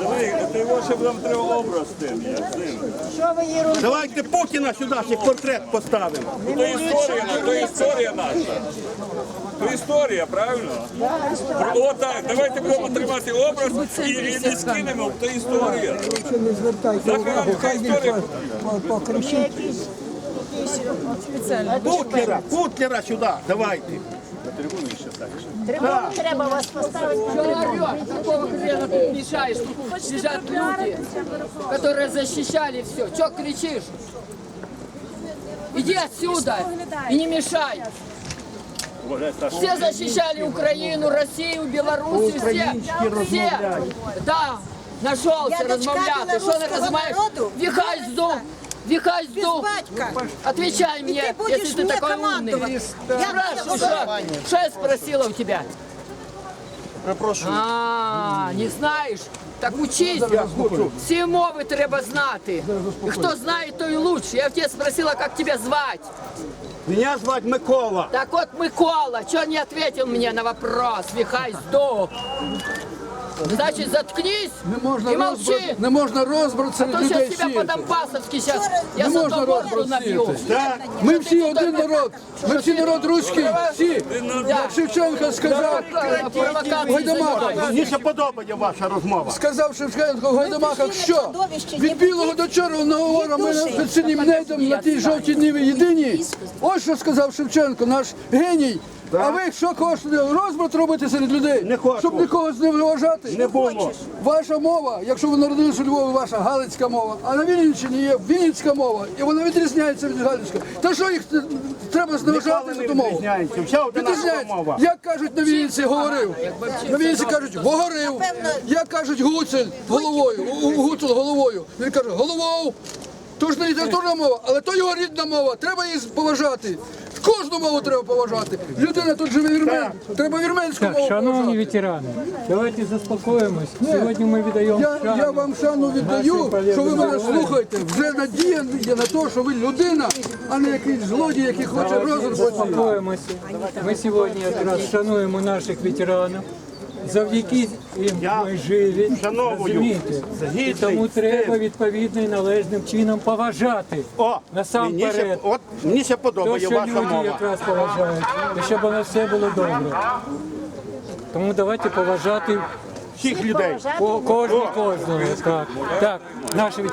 Давай, ти ще нам треба образ тим Що ви її робите? Давайте Путіна сюди, ще портрет поставимо. То історія, то історія наша. То історія, правильно? О, так, давайте будемо тримати образ і, і не скинемо, то історія. Так, хай історія. По- покричить. Якісь, якісь Путлера, Путлера сюди, давайте. трибуни треба вас поставити на трибуну. Какого хрена тут мешаешь? Тут лежат люди, которые защищали все. Че кричишь? Иди отсюда и не мешай. Все защищали Украину, Россию, Белоруссию, все. Все. Да, нашелся дочка. Что не размовляешь? Вихай сду. Вихай Без сду. батька. Отвечай И мне, ты будешь если ты мне такой командовать. умный. Я Спрашивай, буду- что? Что я спросила у тебя? А, не знаєш? Так учись. Всі мови треба знати. І хто знає, той лучше. Я в тебе спросила, как тебя звать. Мене звати Микола. Так вот, Микола, что не ответил мне на вопрос? Вихай сдох. Значит, заткнись Не можна и молчи. розбрат, не можна розбрат А серед то людей сейчас тебя сіяти. по-донбассовски сейчас. Я Не за можна розбрат сіяти. Так, Ми всі один народ, ми всі народ руський, всі. Як Шевченко сказав, Гайдамака. мені ще подобає ваша розмова. сказав Шевченко в Гайдамаках, що? від білого до чорного гора ми під синім небом на тій жовтій ниві єдині. Ось що сказав Шевченко, наш геній. А ви що хочете розбрат робити серед людей? Не хочу. Щоб нікого не вважати? Не було. Ваша мова, якщо ви народилися у Львові, ваша галицька мова, а на Вінниччині є вінницька мова, і вона відрізняється від галицької. Та що їх треба зневажати за ту мову? відрізняється. Вся одинакова мова. Як кажуть на Вінниці, говорив. На Вінниці кажуть, говорив. Як кажуть, гуцель головою, у- у- головою. Він каже, головою. То ж не літературна мова, але то його рідна мова. Треба її поважати. Кожну мову треба поважати. Людина тут живе вірмен. Треба вірменську Так, мову шановні поважати. ветерани, давайте заспокоїмось. Сьогодні ми віддаємо Я, я шану вам шану віддаю, нашим що ви мене полеглим слухаєте. Вже надія є на те, що ви людина, а не якийсь злодій, який хоче розрухати. Заспокоїмося. Ми сьогодні якраз шануємо наших ветеранів. Завдяки їм Я ми живі, розумієте? І тому треба відповідно і належним чином поважати. О, мені ще, Насамперед, от, мені ще то, подобає що ваша люди мова. якраз поважають, і щоб воно все було добре. Тому давайте поважати Всіх людей. Ко- Кожен кожного. Так, так, наші від-